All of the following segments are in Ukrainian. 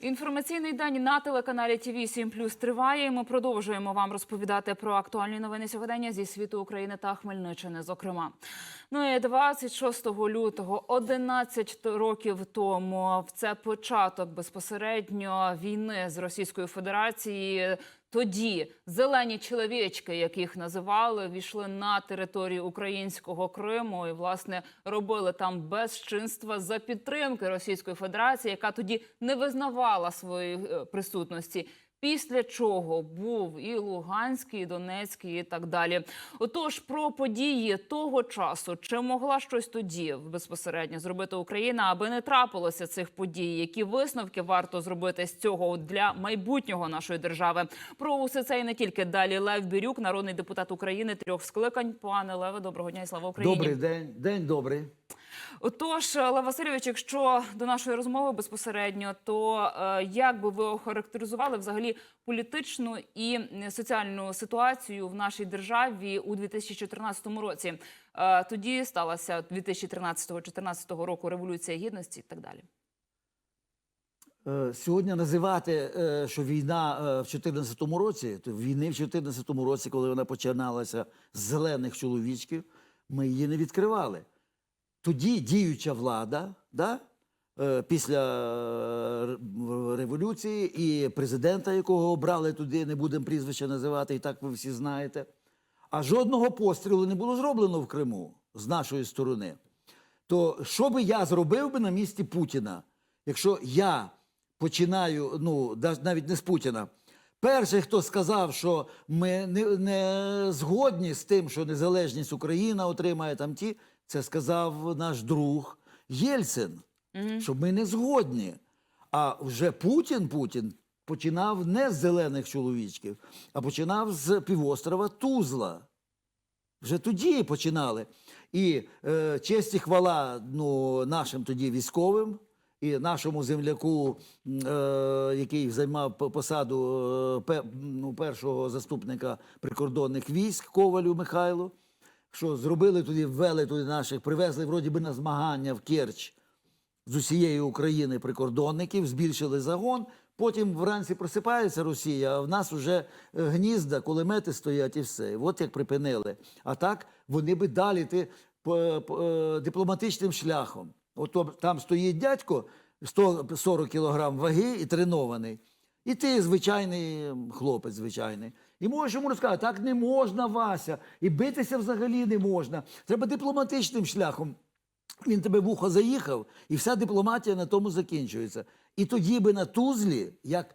Інформаційний день на телеканалі ТВ 7 Плюс триває. Ми продовжуємо вам розповідати про актуальні новини сьогодення зі світу України та Хмельниччини. Зокрема, ну і 26 лютого, 11 років тому, в це початок безпосередньо війни з Російською Федерацією. Тоді зелені чоловічки, як їх називали, війшли на територію українського Криму і власне робили там безчинства за підтримки Російської Федерації, яка тоді не визнавала своєї е, присутності. Після чого був і Луганський, і Донецький, і так далі. Отож, про події того часу, чи могла щось тоді безпосередньо зробити Україна, аби не трапилося цих подій? Які висновки варто зробити з цього для майбутнього нашої держави? Про усе це і не тільки далі. Лев Бірюк, народний депутат України трьох скликань. Пане Леве, доброго дня і слава Україні. Добрий день, день добрий. Отож, Лев Васильович, якщо до нашої розмови безпосередньо, то е, як би ви охарактеризували взагалі політичну і соціальну ситуацію в нашій державі у 2014 році? Е, тоді сталася 2013-2014 року революція гідності і так далі. Е, Сьогодні називати, що війна в 2014 році, то війни в 2014 році, коли вона починалася з зелених чоловічків, ми її не відкривали. Тоді діюча влада, да, е, після е, революції і президента, якого обрали туди, не будемо прізвища називати, і так ви всі знаєте. А жодного пострілу не було зроблено в Криму з нашої сторони. То що би я зробив би на місці Путіна, якщо я починаю, ну навіть не з Путіна. Перший, хто сказав, що ми не, не згодні з тим, що незалежність Україна отримає там ті, це сказав наш друг Єльцин, що ми не згодні. А вже Путін Путін починав не з зелених чоловічків, а починав з півострова Тузла. Вже тоді починали. І е, честь і хвала ну, нашим тоді військовим і нашому земляку, е, який займав посаду е, пе- ну, першого заступника прикордонних військ Ковалю Михайлу, що зробили туди, ввели туди наших, привезли вроді би на змагання в Керч з усієї України прикордонників, збільшили загон. Потім вранці просипається Росія, а в нас вже е, гнізда, кулемети стоять і все. От як припинили. А так вони би далі ти по, по, е, дипломатичним шляхом. От там стоїть дядько 140 кілограм ваги і тренований. І ти звичайний хлопець, звичайний. І можеш йому розказати, так не можна, Вася, і битися взагалі не можна. Треба дипломатичним шляхом. Він тебе в ухо заїхав, і вся дипломатія на тому закінчується. І тоді би на Тузлі, як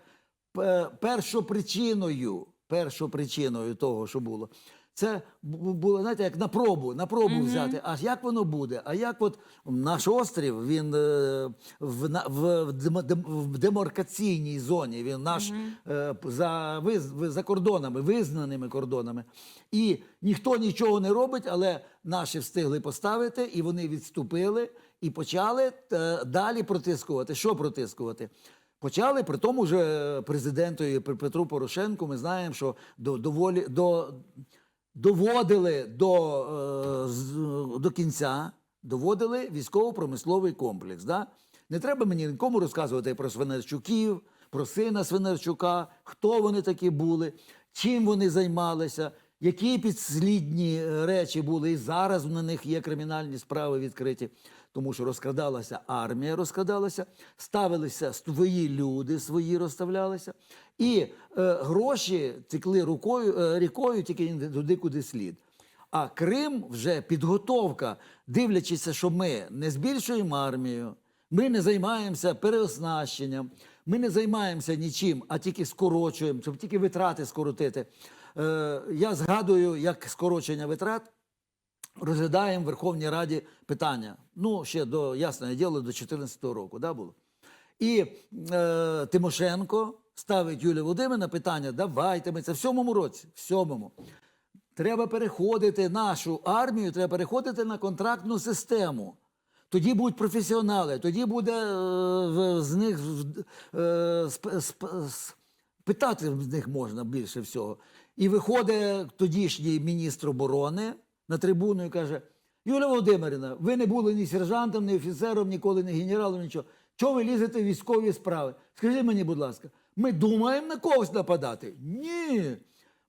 е, першопричиною, першопричиною того, що було, це було, знаєте, як на пробу, на пробу взяти. А як воно буде? А як от наш острів, він е, в, в, в демаркаційній зоні, він наш е, за, виз- ви- за кордонами, визнаними кордонами. І ніхто нічого не робить, але наші встигли поставити, і вони відступили і почали е, далі протискувати. Що протискувати? Почали при тому же президентові Петру Порошенку. Ми знаємо, що до, доволі до, доводили до, е, до кінця, доводили військово-промисловий комплекс. Да? Не треба мені нікому розказувати про Свинарчуків, про сина Свинарчука, хто вони такі були, чим вони займалися, які підслідні е, речі були. І зараз на них є кримінальні справи відкриті, тому що розкрадалася армія, розкрадалася, ставилися свої люди, свої розставлялися, і е, гроші текли рукою, е, рікою тільки туди, куди слід. А Крим вже підготовка, дивлячись, що ми не збільшуємо армію, ми не займаємося переоснащенням, ми не займаємося нічим, а тільки скорочуємо, щоб тільки витрати скоротити. Е, я згадую, як скорочення витрат розглядаємо в Верховній Раді питання. Ну, ще до ясне діло, до 2014 року, да, було. І е, Тимошенко ставить Юлію Володимирівна питання: давайте ми це в сьомому році, в сьомому. Треба переходити нашу армію, треба переходити на контрактну систему. Тоді будуть професіонали, тоді буде е, з них е, питати з них можна більше всього. І виходить тодішній міністр оборони на трибуну і каже: Юлія Володимирівна, ви не були ні сержантом, ні офіцером, ніколи не генералом, нічого. Чого ви лізете в військові справи? Скажи мені, будь ласка, ми думаємо на когось нападати? Ні.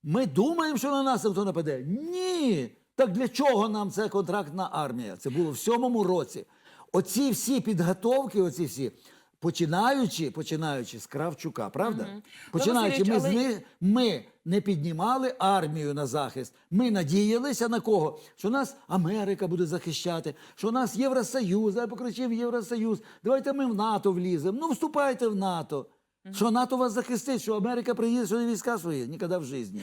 Ми думаємо, що на нас хто нападе? Ні. Так для чого нам ця контрактна армія? Це було в сьомому році. Оці всі підготовки, оці всі, починаючи, починаючи з Кравчука, правда? Починаючи, ми, але- ни- ми не піднімали армію на захист. Ми надіялися на кого? Що нас Америка буде захищати, що нас Євросоюз, дай покричив Євросоюз. Давайте ми в НАТО вліземо. Ну, вступайте в НАТО. Що НАТО вас захистить, що Америка приїде, що війська свої ніколи в житті.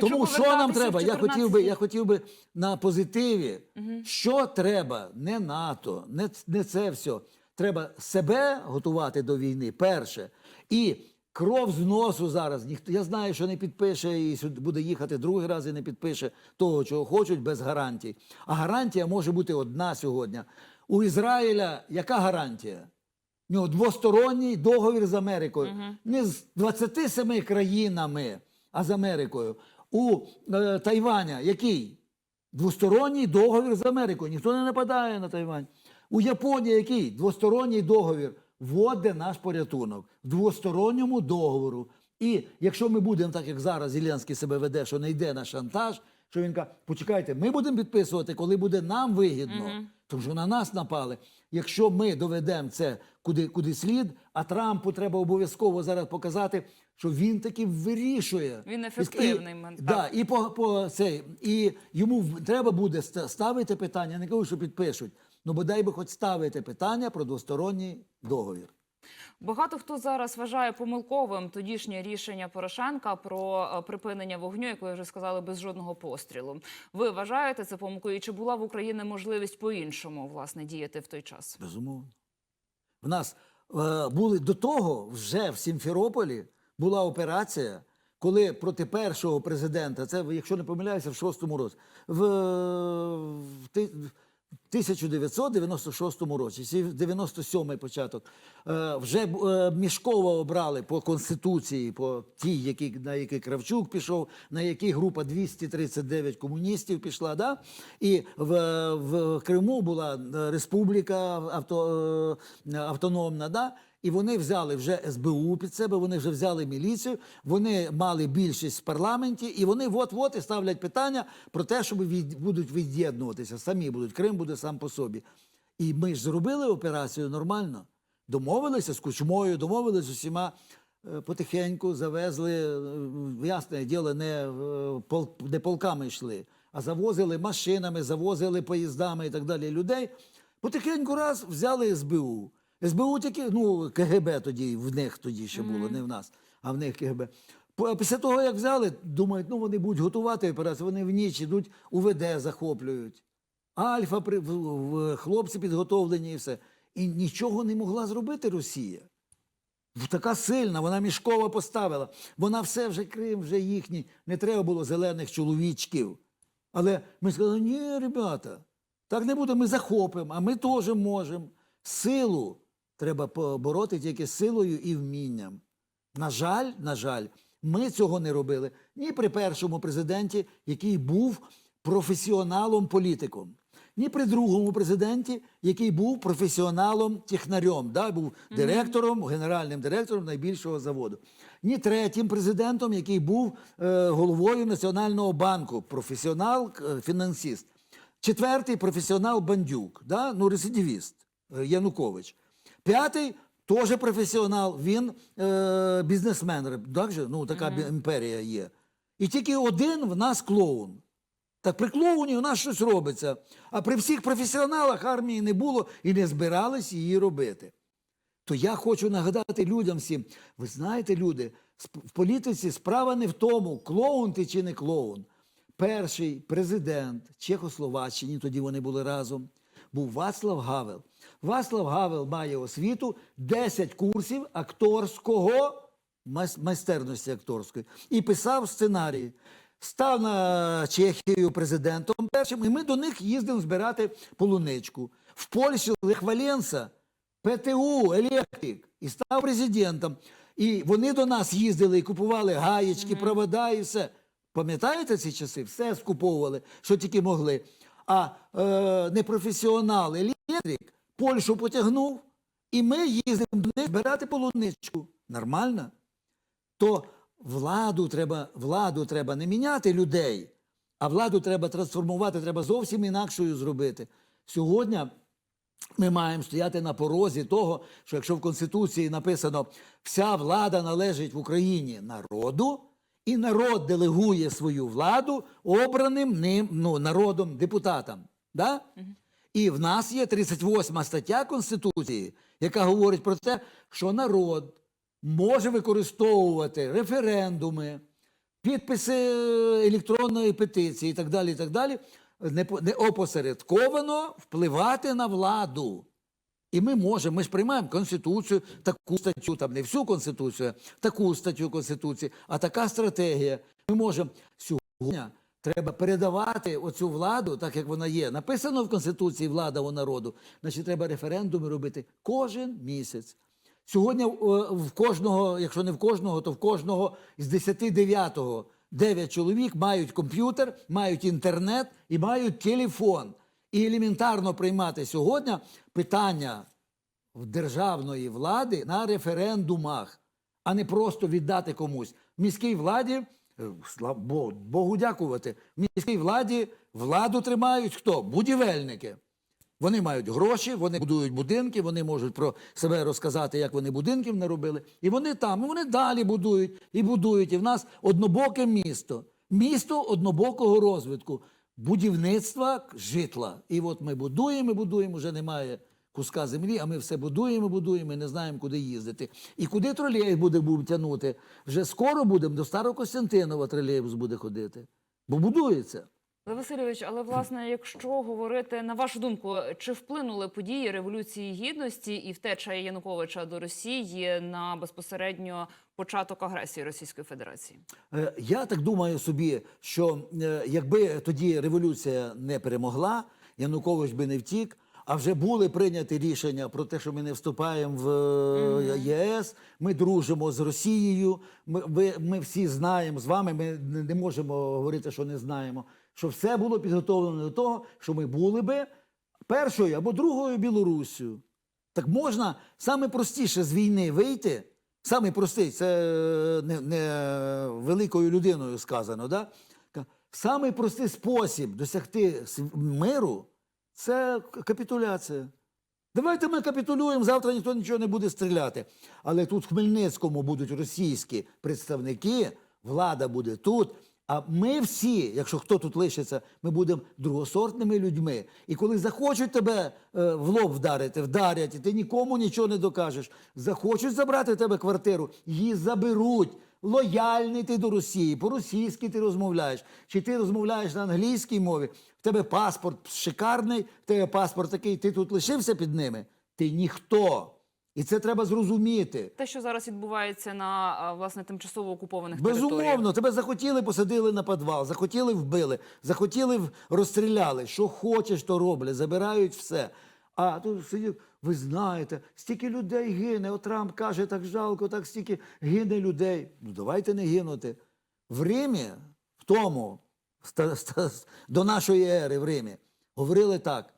Тому що нам треба? в Я хотів би, я хотів би на позитиві. Що треба? Не НАТО, не, не це все. Треба себе готувати до війни, перше. І кров з носу зараз. Ніхто я знаю, що не підпише і сюди буде їхати другий раз і не підпише того, чого хочуть, без гарантій. А гарантія може бути одна сьогодні. У Ізраїля яка гарантія? У нього двосторонній договір з Америкою. Не з 27 країнами, а з Америкою. У е, Тайваня який? Двосторонній договір з Америкою. Ніхто не нападає на Тайвань. У Японії який? Двосторонній договір. Вводить наш порятунок в двосторонньому договору. І якщо ми будемо так, як зараз Зеленський себе веде, що не йде на шантаж, що він каже, почекайте, ми будемо підписувати, коли буде нам вигідно, тому що на нас напали. Якщо ми доведемо це куди, куди слід, а Трампу треба обов'язково зараз показати, що він таки вирішує. Він ефективний, І, да, і по, по цей, і йому треба буде ставити питання, не кажу, що підпишуть. Ну бодай би хоч ставити питання про двосторонній договір. Багато хто зараз вважає помилковим тодішнє рішення Порошенка про е, припинення вогню, як ви вже сказали, без жодного пострілу. Ви вважаєте це помилкою? І Чи була в Україні можливість по-іншому власне діяти в той час? Безумовно. В нас е, були до того вже в Сімферополі була операція, коли проти першого президента, це, якщо не помиляюся, в шостому році, в, в, в 1996 році, 97-й початок, е, вже е, Мішкова обрали по Конституції, по тій, на який Кравчук пішов, на який група 239 комуністів пішла. Да? І в, в Криму була е, республіка авто, автономна. Да? І вони взяли вже СБУ під себе, вони вже взяли міліцію, вони мали більшість в парламенті, і вони от-от і ставлять питання про те, щоб від, будуть від'єднуватися, самі будуть. Крим буде сам по собі. І ми ж зробили операцію нормально. Домовилися з кучмою, домовилися з усіма. е, Потихеньку завезли, е, ясне діло, не, е, не полками йшли, а завозили машинами, завозили поїздами і так далі людей. Потихеньку раз взяли СБУ. СБУ тільки, ну, КГБ тоді, в них тоді ще було, не в нас, а в них КГБ. Після того, як взяли, думають, ну вони будуть готувати операцію, вони в ніч ідуть, УВД захоплюють. Альфа, при- в- в- хлопці підготовлені і все. І нічого не могла зробити Росія. Така сильна, вона мішкова поставила. Вона все вже Крим, вже їхній. Не треба було зелених чоловічків. Але ми сказали, ні, ребята, так не буде, ми захопимо, а ми теж можемо. Силу треба побороти тільки силою і вмінням. На жаль, на жаль, ми цього не робили ні при першому президенті, який був професіоналом-політиком, ні при другому президенті, який був професіоналом-технарем, да, був директором, генеральним директором найбільшого заводу, ні третім президентом, який був е, головою Національного банку, професіонал-фінансист. Четвертий професіонал Бандюк, да? ну, рецидивіст е, Янукович. П'ятий теж професіонал, він е, бізнесмен. Так же? Ну, така бі- імперія є. І тільки один в нас клоун. Так при клоуні у нас щось робиться. А при всіх професіоналах армії не було і не збирались її робити. То я хочу нагадати людям всім: ви знаєте, люди, в політиці справа не в тому, клоун ти чи не клоун. Перший президент Чехословаччини, тоді вони були разом, був Вацлав Гавел. Вацлав Гавел має освіту 10 курсів акторського майстерності акторської і писав сценарії. Став на Чехію президентом першим, і ми до них їздимо збирати полуничку. В Польщі Лех Валенса ПТУ, електрик, і став президентом. І вони до нас їздили і купували гаєчки, провода і все. Пам'ятаєте ці часи? Все скуповували, що тільки могли. А е, непрофесіонал електрик Польщу потягнув І ми їздимо до них збирати полуничку. Нормально? То владу треба, владу треба не міняти людей, а владу треба трансформувати, треба зовсім інакшою зробити. Сьогодні ми маємо стояти на порозі того, що якщо в Конституції написано вся влада належить в Україні народу, і народ делегує свою владу обраним ним ну, народом депутатам. Да? І в нас є 38 стаття Конституції, яка говорить про те, що народ може використовувати референдуми, підписи електронної петиції і так далі, і так далі, не опосередковано впливати на владу. І ми можемо, ми ж приймаємо Конституцію, таку статтю, там не всю Конституцію, таку статтю Конституції, а така стратегія. Ми можемо сьогодні треба передавати оцю владу, так як вона є. Написано в Конституції влада у народу. Значить, треба референдуми робити кожен місяць. Сьогодні е, в кожного, якщо не в кожного, то в кожного з 10 дев'ятого 9 чоловік мають комп'ютер, мають інтернет і мають телефон. І елементарно приймати сьогодні питання в державної влади на референдумах, а не просто віддати комусь. Міській владі, слава Богу, Богу дякувати, в міській владі владу тримають хто? Будівельники. Вони мають гроші, вони будують будинки, вони можуть про себе розказати, як вони будинків наробили. І вони там, і вони далі будують і будують. І в нас однобоке місто. Місто однобокого розвитку, будівництва житла. І от ми будуємо, будуємо, вже немає куска землі, а ми все будуємо, будуємо, і не знаємо, куди їздити. І куди тролейбус буде будемо тягнути? Вже скоро будемо до Старокостянтинова тролейбус буде ходити. Бо будується. Васильович, але власне, якщо говорити на вашу думку, чи вплинули події революції гідності і втеча Януковича до Росії на безпосередньо початок агресії Російської Федерації? Е, Я так думаю собі, що е, якби тоді революція не перемогла, Янукович би не втік, а вже були прийняті рішення про те, що ми не вступаємо в е, ЄС, ми дружимо з Росією. Ми, ви- ми всі знаємо з вами. Ми не не можемо говорити, що не знаємо. Що все було підготовлено до того, що ми були би першою або другою Білоруссю. Так можна саме простіше з війни вийти. Саме простий, це е, не, не великою людиною сказано. Да? Самий простий спосіб досягти миру це капітуляція. Давайте ми капітулюємо, завтра ніхто нічого не буде стріляти. Але тут в Хмельницькому будуть російські представники, влада буде тут. А ми всі, якщо хто тут лишиться, ми будемо другосортними людьми. І коли захочуть тебе е, в лоб вдарити, вдарять, і ти нікому нічого не докажеш. Захочуть забрати в тебе квартиру, її заберуть. Лояльний ти до Росії, по-російськи ти розмовляєш, чи ти розмовляєш на англійській мові, в тебе паспорт шикарний, в тебе паспорт такий, ти тут лишився під ними, ти ніхто. І це треба зрозуміти. Те, що зараз відбувається на власне тимчасово окупованих територіях. Безумовно, тебе захотіли, посадили на підвал, захотіли вбили, захотіли розстріляли. Що хочеш, то роблять, забирають все. А тут сидять, ви знаєте, стільки людей гине. От Трамп каже, так жалко, так стільки гине людей. Ну давайте не гинути. В Римі, в тому, до нашої ери в Римі, говорили так: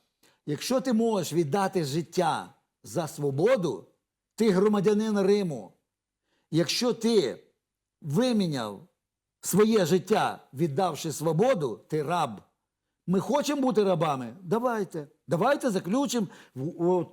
якщо ти можеш віддати життя за свободу, ти громадянин Риму. Якщо ти виміняв своє життя, віддавши свободу, ти раб. Ми хочемо бути рабами? Давайте. Давайте заключимо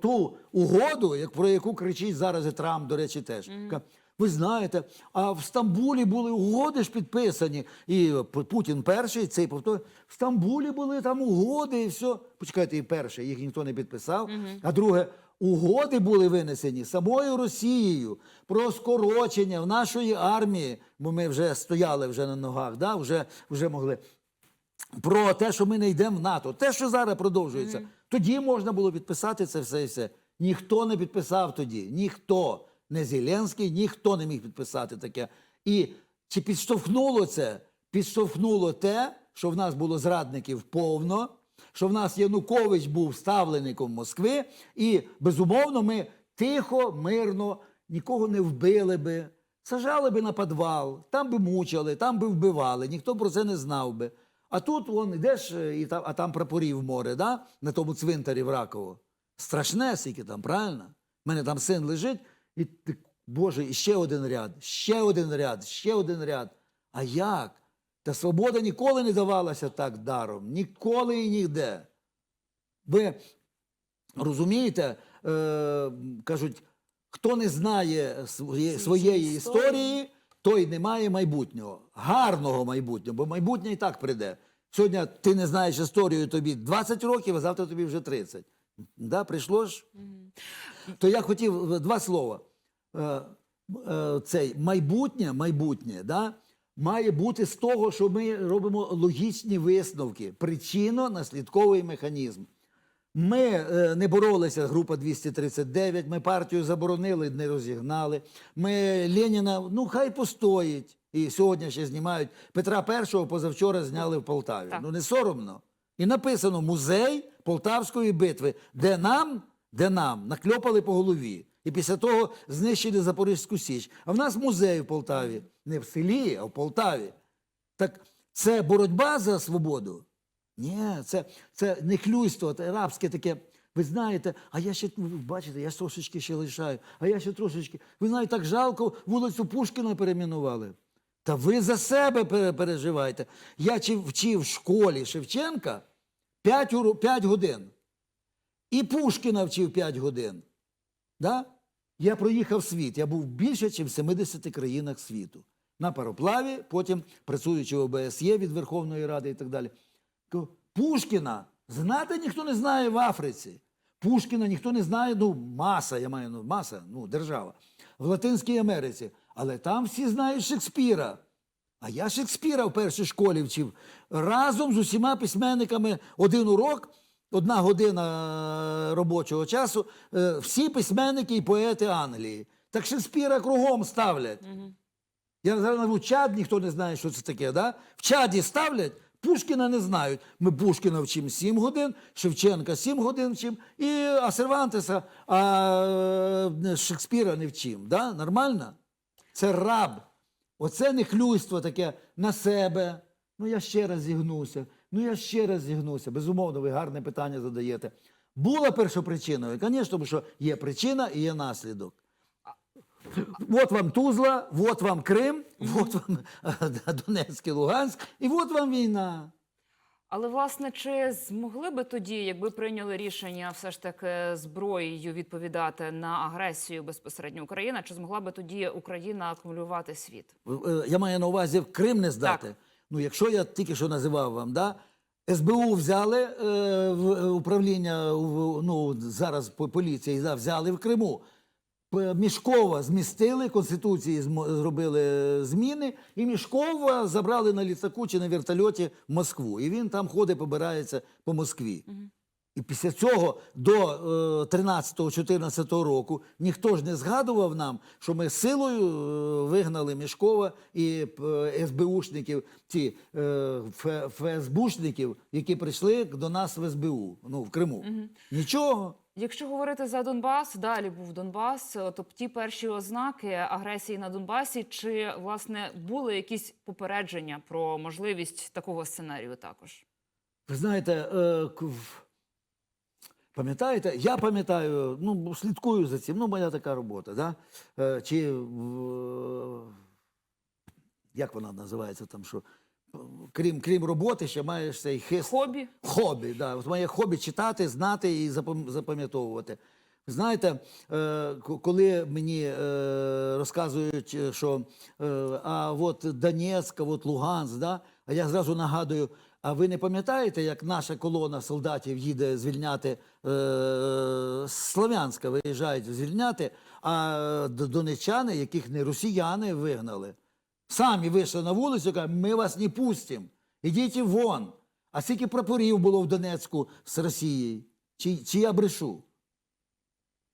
ту угоду, як, про яку кричить зараз і Трамп, до речі, теж. Ка- Ви знаєте, а в Стамбулі були угоди ж підписані. І Путін перший, цей повторює, в Стамбулі були там угоди і все. Почекайте, і перше, їх ніхто не підписав. А друге, угоди були винесені самою Росією про скорочення в нашої армії, бо ми вже стояли вже на ногах, да? вже, вже могли про те, що ми не йдемо в НАТО, те, що зараз продовжується, тоді можна було підписати це все і все. Ніхто не підписав тоді. Ніхто. Не Зеленський, ніхто не міг підписати таке. І чи підштовхнуло це? Підштовхнуло те, що в нас було зрадників повно, що в нас Янукович був ставленником Москви, і безумовно ми тихо, мирно, нікого не вбили би, сажали би на підвал, там би мучили, там би вбивали, ніхто про це не знав би. А тут вон йдеш, е, і там, а там прапорів море, да? на тому цвинтарі в Раково. Страшне, скільки там, правильно? У мене там син лежить, і ти, Боже, і ще один ряд, ще один ряд, ще один ряд. А як? Та свобода ніколи не давалася так даром. Ніколи і ніде. Ви розумієте, е, кажуть, хто не знає своє, своєї історії. Той не має майбутнього. Гарного майбутнього, бо майбутнє і так прийде. Сьогодні ти не знаєш історію, тобі 20 років, а завтра тобі вже 30. Да, прийшло ж? То я хотів е, два слова. Е, е, Цей майбутнє, майбутнє, да, має бути з того, що ми робимо логічні висновки, причинно-наслідковий механізм. Ми е, не боролися, група 239, ми партію заборонили, не розігнали. Ми Леніна, ну хай постоїть. І сьогодні ще знімають. Петра І позавчора зняли в Полтаві. Так. Ну не соромно. І написано музей Полтавської битви, де нам, де нам накльопали по голові. І після того знищили Запорізьку Січ. А в нас музей в Полтаві. Не в селі, а в Полтаві. Так це боротьба за свободу? Ні, це, це не хлюйство, це рабське таке. Ви знаєте, а я ще, ви бачите, я трошечки ще лишаю, а я ще трошечки. Ви знаєте, так жалко, вулицю Пушкіна перейменували. Та ви за себе пере- переживайте. Я чи вчив в школі Шевченка 5, 5 годин. І Пушкіна вчив 5 годин. Да? Я проїхав світ. Я був більше, ніж в 70 країнах світу. На пароплаві, потім працюючи в ОБСЄ від Верховної Ради і так далі. Пушкіна знати ніхто не знає в Африці. Пушкіна ніхто не знає, ну, маса, я маю ну, маса, ну, держава. В Латинській Америці. Але там всі знають Шекспіра. А я Шекспіра в першій школі вчив разом з усіма письменниками один урок, одна година е, робочого часу, е, всі письменники і поети Англії. Так Шекспіра кругом ставлять. Я зараз назву чад, ніхто не знає, що це таке. Да? В чаді ставлять, Пушкіна не знають. Ми Пушкіна вчимо 7 годин, Шевченка 7 годин вчимо, і а Сервантеса, а е, Шекспіра не вчимо. Да? Нормально? Це раб. Оце не хлюйство таке на себе. Ну я ще раз зігнуся. Ну я ще раз зігнуся. Безумовно, ви гарне питання задаєте. Була першопричиною, звісно, тому що є причина і є наслідок. Вот вам Тузла, вот вам Крим, вот вам е, Донецьк і Луганськ, і от вам війна. Але власне, чи змогли би тоді, якби прийняли рішення все ж таки зброєю відповідати на агресію безпосередньо України, чи змогла би тоді Україна акумулювати світ? Е, Я маю на увазі Крим не здати. Так. Ну, якщо я тільки що називав вам, да? СБУ взяли е, в е, управління, в- ну, зараз по- поліції да, взяли в Криму. Мішкова змістили, Конституції зробили е, зміни, і Мішкова забрали на літаку чи на вертольоті в Москву. І він там ходить, побирається по Москві. І після цього до е, 13-14 року ніхто ж не згадував нам, що ми силою е, вигнали Мішкова і е, СБУшників, ті е, ФСБушників, які прийшли до нас в СБУ, ну в Криму. Нічого. Якщо говорити за Донбас, далі був Донбас. Тобто ті перші ознаки агресії на Донбасі, чи власне були якісь попередження про можливість такого сценарію також? Ви знаєте, е, пам'ятаєте, я пам'ятаю, ну, слідкую за цим, ну, моя така робота, да? Е, чи як вона називається там, що крім, крім роботи, ще маєш цей хист. Хобі? Хобі, да. От моє хобі читати, знати і запам- запам'ятовувати. Знаєте, е, коли мені е, розказують, е, що а от Донецьк, а от Луганськ, да? а я зразу нагадую, а ви не пам'ятаєте, як наша колона солдатів їде звільняти е, Слов'янська, виїжджають звільняти, а д- донеччани, яких не росіяни вигнали, самі вийшли на вулицю і кажуть, ми вас не пустимо, ідіть вон. А скільки прапорів було в Донецьку з Росією? Чи, чи я брешу?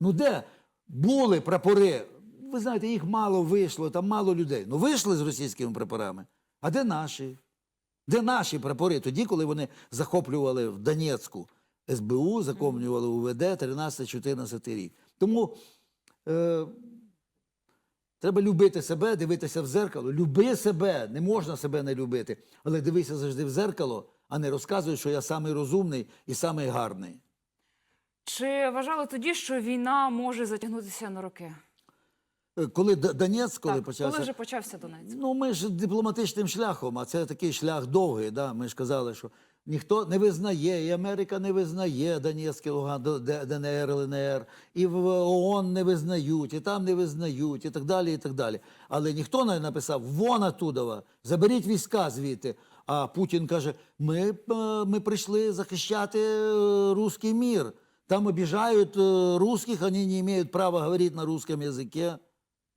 Ну де були прапори? Ви знаєте, їх мало вийшло, там мало людей. Ну вийшли з російськими прапорами. А де наші? Де наші прапори? Тоді, коли вони захоплювали в Донецьку СБУ, захоплювали УВД 13-14 рік. Тому е, треба любити себе, дивитися в зеркало. Люби себе, не можна себе не любити. Але дивися завжди в зеркало, а не розказуй, що я самий розумний і самий гарний. Чи вважали тоді, що війна може затягнутися на роки? Е, Коли Д- Донець, коли так, почався. коли вже почався Донець? Ну, ми ж дипломатичним шляхом, а це такий шлях довгий. Да? Ми ж казали, що ніхто не визнає, і Америка не визнає Донецький, Луган, ДНР, ЛНР, і в ООН не визнають, і там не визнають, і так далі, і так далі. Але ніхто не написав вон оттудова, заберіть війська звідти. А Путін каже: ми, е, ми прийшли захищати е, русский мир. Там обіжають е, русских, вони не мають права говорити на русском язикі.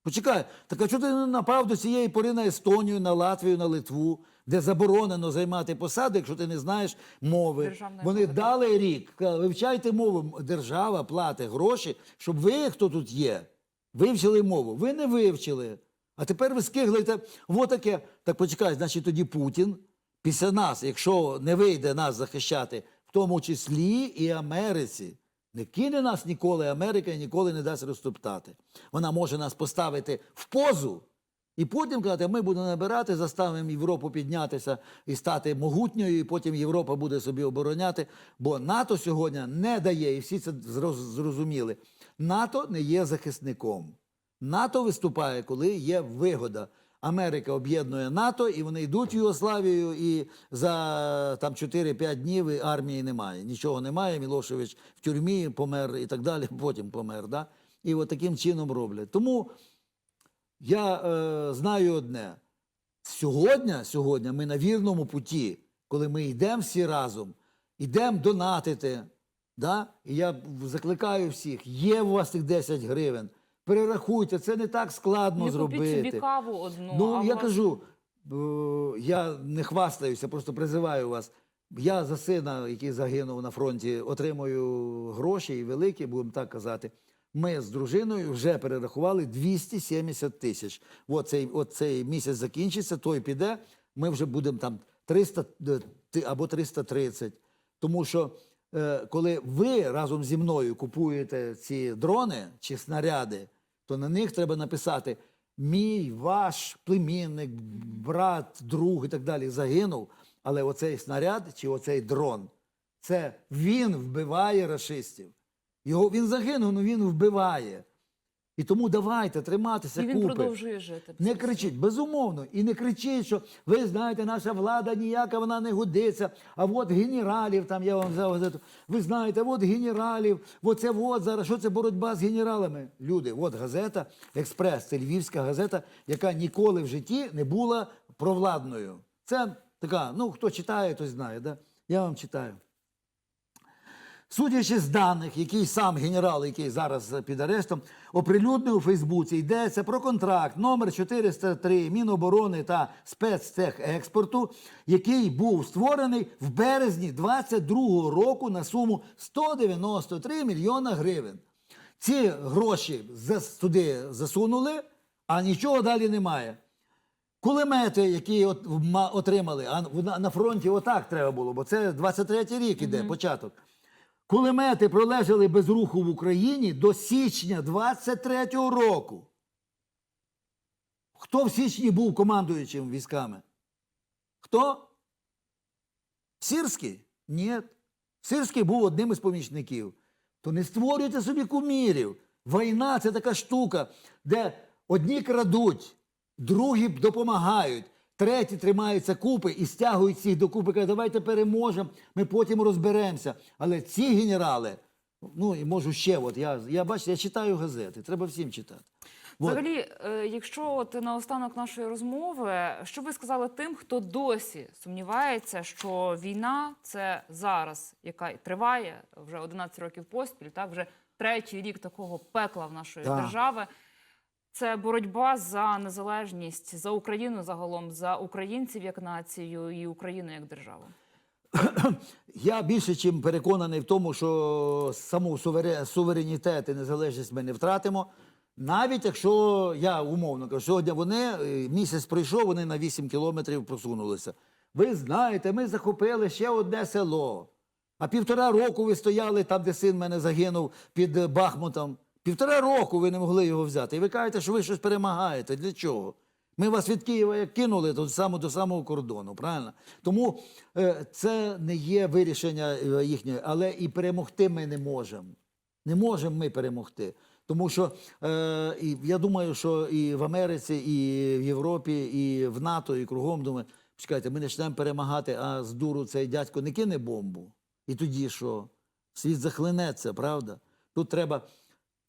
Почекай, так а чого ти не напав до цієї пори на Естонію, на Латвію, на Литву, де заборонено займати посади, якщо ти не знаєш мови? Державної Вони мови, дали рік, вивчайте мову. Держава платить гроші, щоб ви, хто тут є, вивчили мову. Ви не вивчили. А тепер ви скиглите, вот таке. Так почекай, значить тоді Путін після нас, якщо не вийде нас захищати, в тому числі і Америці. Не кине нас ніколи Америка і ніколи не дасть розтоптати. Вона може нас поставити в позу і потім казати, ми будемо набирати, заставимо Європу піднятися і стати могутньою, і потім Європа буде собі обороняти. Бо НАТО сьогодні не дає, і всі це зрозуміли. НАТО не є захисником. НАТО виступає, коли є вигода. Америка об'єднує НАТО, і вони йдуть в Югославію, і за там 4-5 днів армії немає. Нічого немає. Мілошевич в тюрмі помер і так далі, потім помер. Да? І от таким чином роблять. Тому я е, знаю одне: сьогодні, сьогодні ми на вірному путі, коли ми йдемо всі разом, йдемо донатити. Да? І я закликаю всіх, є у вас тих 10 гривень. Перерахуйте, це не так складно Не зробити. собі каву одну. Ну, а я власне- кажу, е, я не хвастаюся, просто призиваю вас. Я за сина, який загинув на фронті, отримую гроші і великі, будемо так казати. Ми з дружиною вже перерахували 270 тисяч. От цей, от цей місяць закінчиться, той піде. Ми вже будемо там 300 е, або 330. Тому що е, коли ви разом зі мною купуєте ці дрони чи снаряди, то на них треба написати: мій, ваш племінник, брат, друг і так далі загинув. Але оцей снаряд чи оцей дрон це він вбиває расистів. Його він загинув, але він вбиває. І тому давайте триматися І він купи. продовжує жити. Не кричіть, безумовно. І не кричіть, що ви знаєте, наша влада ніяка, вона не годиться. А от генералів, там я вам взяв газету. Ви знаєте, от генералів, оце от зараз. Що це боротьба з генералами? Люди, от газета Експрес, це львівська газета, яка ніколи в житті не була провладною. Це така, ну хто читає, той знає. Да? Я вам читаю. Судячи з даних, який сам генерал, який зараз під арештом, оприлюднив у Фейсбуці, йдеться про контракт номер 403 Міноборони та спецтехекспорту, який був створений в березні 22 року на суму 193 мільйона гривень. Ці гроші туди засунули, а нічого далі немає. Кулемети, які от, отримали, а на, на фронті отак треба було, бо це 23-й рік іде, початок. Кулемети пролежали без руху в Україні до січня 23-го року. Хто в січні був командуючим військами? Хто? Сирський? Ні. Сирський був одним із помічників. То не створюйте собі кумірів. Війна це така штука, де одні крадуть, другі допомагають, треті тримаються купи і стягують всіх докупи. Кажуть, давайте переможемо, ми потім розберемося. Але ці генерали, ну і можу ще, от я, я бачите, я читаю газети, треба всім читати. От. Взагалі, е, якщо от наостанок нашої розмови, що ви сказали тим, хто досі сумнівається, що війна це зараз, яка триває вже 11 років поспіль, так вже третій рік такого пекла в нашої Так. держави. Це боротьба за незалежність, за Україну загалом, за українців як націю і Україну як державу. Я більше чим переконаний в тому, що саму суверенітет і незалежність ми не втратимо. Навіть якщо я умовно кажу, сьогодні вони е, місяць пройшов, вони на 8 кілометрів просунулися. Ви знаєте, ми захопили ще одне село. А півтора року ви стояли там, де син мене загинув під Бахмутом. Півтора року ви не могли його взяти. І ви кажете, що ви щось перемагаєте. Для чого? Ми вас від Києва як кинули то само до самого кордону, правильно? Тому е, це не є вирішення е, їхнє, але і перемогти ми не можемо. Не можемо ми перемогти. Тому що е, і я думаю, що і в Америці, і в Європі, і в НАТО, і кругом думають, чекайте, ми почнемо перемагати, а з дуру цей дядько не кине бомбу. І тоді що? Світ захлинеться, правда? Тут треба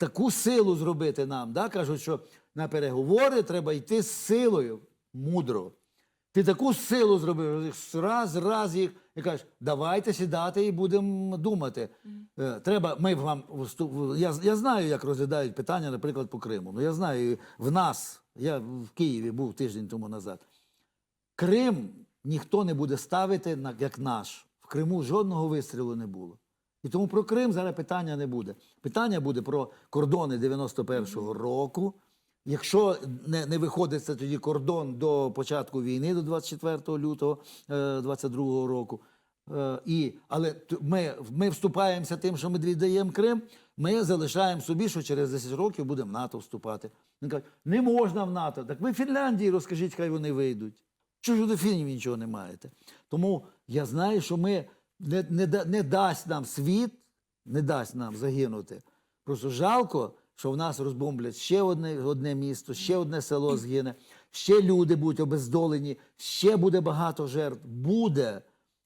таку силу зробити нам. Да? Кажуть, що на переговори треба йти з силою мудро. Ти таку силу зробив, раз, раз їх і кажеш, давайте сідати і будемо думати. Е, Треба, ми вам я, я знаю, як розглядають питання, наприклад, по Криму. Ну я знаю, в нас, я в Києві був тиждень тому назад. Крим ніхто не буде ставити як наш. В Криму жодного вистрілу не було. І тому про Крим зараз питання не буде. Питання буде про кордони 91-го року. Якщо не, не виходить тоді кордон до початку війни, до 24 лютого е, 22-го року. Е, і, але ми, ми вступаємося тим, що ми віддаємо Крим, ми залишаємо собі, що через 10 років будемо в НАТО вступати. Він каже, не можна в НАТО. Так ви Фінляндії розкажіть, хай вони вийдуть. Чого ж до фінів нічого не маєте? Тому я знаю, що ми не, не, не дасть нам світ, не дасть нам загинути. Просто жалко, що в нас розбомблять ще одне, одне місто, ще одне село згине, ще люди будуть обездолені, ще буде багато жертв. Буде.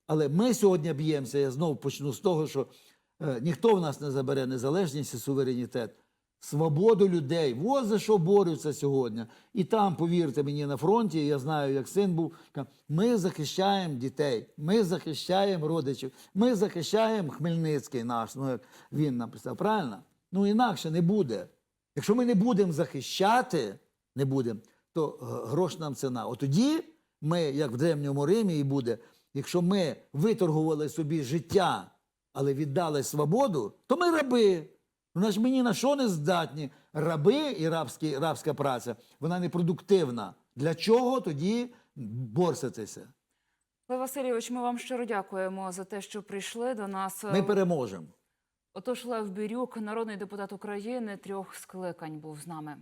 Але ми сьогодні б'ємося, я знову почну з того, що е, ніхто в нас не забере незалежність і суверенітет. Свободу людей. Ось за що борються сьогодні. І там, повірте мені, на фронті, я знаю, як син був, ми захищаємо дітей, ми захищаємо родичів, ми захищаємо Хмельницький наш, ну як він написав, правильно? Ну інакше не буде. Якщо ми не будемо захищати, не будемо, то е, грош нам ціна. От тоді ми, як в Древньому Римі, і буде, якщо ми виторгували собі життя, але віддали свободу, то ми раби. Ну, ж мені на що не здатні. Раби і рабські, рабська праця, вона непродуктивна. Для чого тоді борситися? Лев Васильович, ми вам щиро дякуємо за те, що прийшли до нас. Ми переможемо. Отож, Лев Бірюк, народний депутат України трьох скликань, був з нами.